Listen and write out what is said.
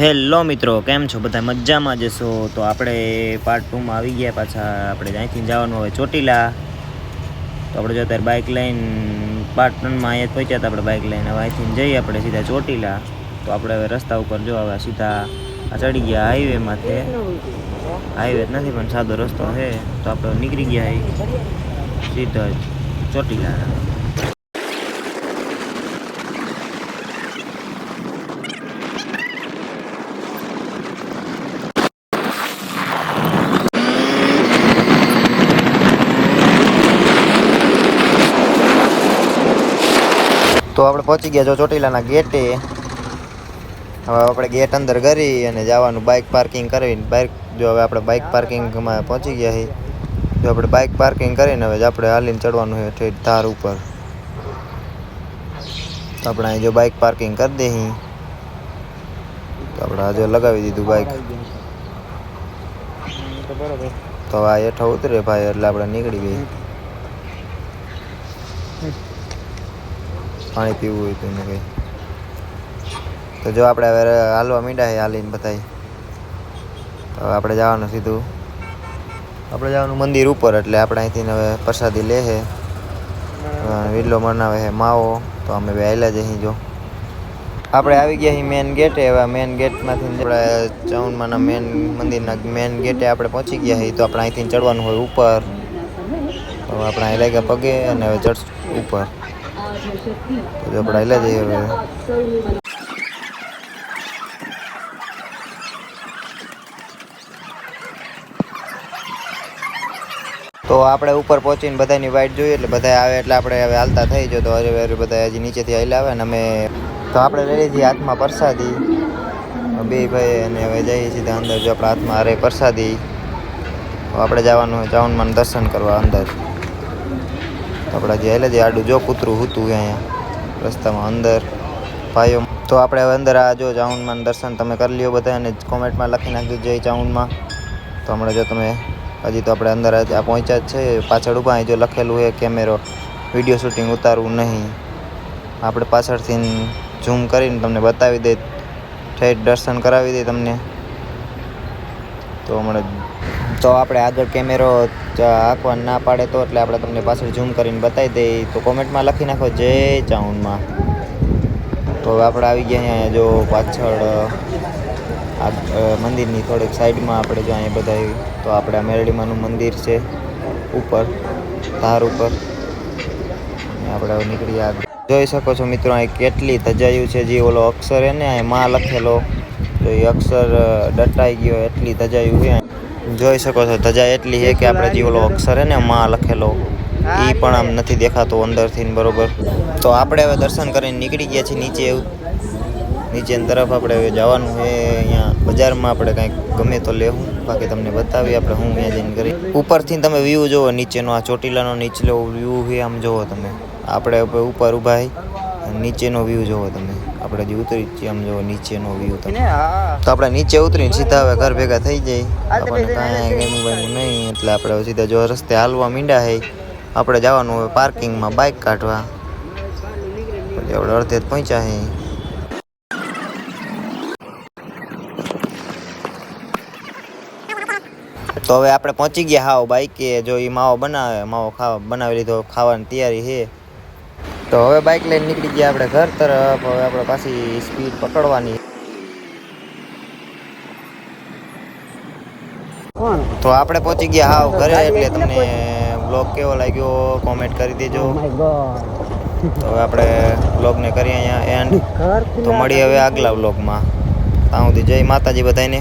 Hello મિત્રો, કેમ છો? બધા મજામાં જશો તો આપણે પાર્ટ ટુમાં આવી ગયા પાછા. આપણે અહીંથી જવાનું હવે ચોટીલા. તો આપણે જો અત્યારે બાઇક લઈને પાર્ટ વનમાં અહીંયા પહોંચ્યા હતા આપણે બાઇક લઈને હવે અહીંથી જઈએ આપણે સીધા ચોટીલા. તો આપણે હવે રસ્તા ઉપર જો હવે સીધા ચડી ગયા હાઈવેમાં તે. હાઈવે નથી પણ સાદો રસ્તો છે. તો આપણે નીકળી ગયા સીધા જ ચોટીલા. તો આપણે પહોંચી ગયા જો ચોટીલાના ગેટે. હવે આપણે ગેટ અંદર કરી અને જવાનું બાઇક પાર્કિંગ કરીને. બાઇક જો હવે આપણે બાઇક પાર્કિંગમાં પહોંચી ગયા છીએ. જો આપણે બાઇક પાર્કિંગ કરીને હવે આપણે હાલીને ચડવાનું છે ઠેઠ ધાર ઉપર. તો આપણે જો બાઇક પાર્કિંગ કરી દઈએ. તો આપણે આજે લગાવી દીધું બાઇક તો આ હેઠો ઉતરે ભાઈ એટલે આપણે નીકળી ગઈ. પાણી પીવું હોય તો એને કંઈ. તો જો આપણે હવે હાલવા મીંડા છે હાલીને બધાય. હવે આપણે જવાનું સીધું. આપણે જવાનું મંદિર ઉપર, એટલે આપણે અહીંથી હવે પ્રસાદી લે છે. વિડલો મનાવે છે માવો, તો અમે બે આવેલા જ અહીં જો. આપણે આવી ગયા અહીં મેન ગેટે એવા મેન ગેટમાંથી આપણે ચૌનમાના મેન મંદિરના મેન ગેટે આપણે પહોંચી ગયા છીએ. તો આપણે અહીંથી ચડવાનું હોય ઉપર. તો આપણે અહીં લાગ્યા પગે અને હવે ચડ ઉપર. તો આપણે હાલ્યા જઈએ હવે. તો આપણે ઉપર પહોંચીને બધાની વાઇટ જોઈએ એટલે બધા આવે એટલે આપણે હવે હાલતા થઈ જો તો હરે હરે બધા હજી નીચેથી આવી આવે ને અમે તો આપણે લઈ લીધી હાથમાં પ્રસાદી. બે ભાઈ અને હવે જઈએ સીધા અંદર જો આપણા હાથમાં અરે પ્રસાદી. આપણે જવાનું ચાવનમાં દર્શન કરવા અંદર. આપણે જે હાલે જે આડું જો કૂતરું હતું અહીંયા, રસ્તામાં અંદર ભાઈઓ તો આપણે અંદર આ જો ચાઉનમાં દર્શન તમે કરી લ્યો બધા અને કોમેન્ટમાં લખી નાખજો જય ચાઉનમાં. તો હમણાં જો તમે, હજી તો આપણે અંદર આ પહોંચ્યા જ છે, પાછળ ઊભા અહીં જો લખેલું છે કેમેરો, વીડિયો શૂટિંગ ઉતારવું નહીં. આપણે પાછળથી ઝૂમ કરીને તમને બતાવી દે, ઠેઠ દર્શન કરાવી દે તમને. તો હમણાં તો આપણે આગળ કેમેરો આંકવા ના પાડે તો એટલે આપણે તમને પાછળ ઝૂમ કરીને બતાવી દઈએ તો કોમેન્ટમાં લખી નાખો, જય ચાઉનમાં. તો આપણે આવી ગયા અહીંયા જો પાછળ મંદિરની થોડીક સાઈડમાં આપણે જો અહીંયા બધા તો આપણે મેરડીમાંનું મંદિર છે ઉપર, ધાર ઉપર. આપણે નીકળી આગળ. જોઈ શકો છો મિત્રો, અહીં કેટલી ધજાયું છે જે ઓલો અક્ષર એને અહીં માં લખેલો. તો એ અક્ષર દટાઈ ગયો, એટલી ધજાયું છે. જોઈ શકો છો ધજા એટલી છે કે આપણે જે ઓલો અક્ષર હે ને માં લખેલો. એ પણ આમ નથી દેખાતો અંદરથી ને બરોબર. તો આપણે હવે દર્શન કરીને નીકળી ગયા છીએ નીચે એવું નીચેની તરફ આપણે હવે જવાનું છે. અહીંયા બજારમાં આપણે કાંઈક ગમે તો લેવું. બાકી તમને બતાવીએ આપણે હું અહીંયા જઈને કરી ઉપરથી તમે વ્યૂ જુઓ નીચેનો આ ચોટીલાનો નીચલો વ્યૂ છે આમ જુઓ તમે. આપણે ઉપર ઊભા નીચેનો વ્યૂ જુઓ તમે. આપણે જે ઉતરી જ છીએ આમ જોવો નીચેનો વ્યૂ તમે તો આપણે નીચે ઉતરીને સીધા હવે ઘર ભેગા થઈ જાય. આપણને કાંઈ ગેમું બેમું નહીં એટલે આપણે હવે સીધા જો રસ્તે હાલવા મીંડા હે આપણે જવાનું હવે પાર્કિંગમાં બાઇક કાઢવા. પછી આપણે અડધે જ પહોંચ્યા હે. તો હવે આપણે પહોંચી ગયા હાવ બાઈકે જો એ માવો બનાવે માવો ખાવા બનાવી લીધો ખાવાની તૈયારી છે તો હવે બાઇક લઈને નીકળી ગયા આપણે ઘર તરફ. હવે આપણે પાછી સ્પીડ પકડવાની. તો આપણે પહોંચી ગયા હાવ ઘરે એટલે તમને બ્લોગ કેવો લાગ્યો કોમેન્ટ કરી દેજો. તો હવે આપણે બ્લોગને કરીએ અહીંયા એન્ડ તો મળીએ હવે આગલા બ્લોગમાં ત્યાં સુધી જય માતાજી બધાને.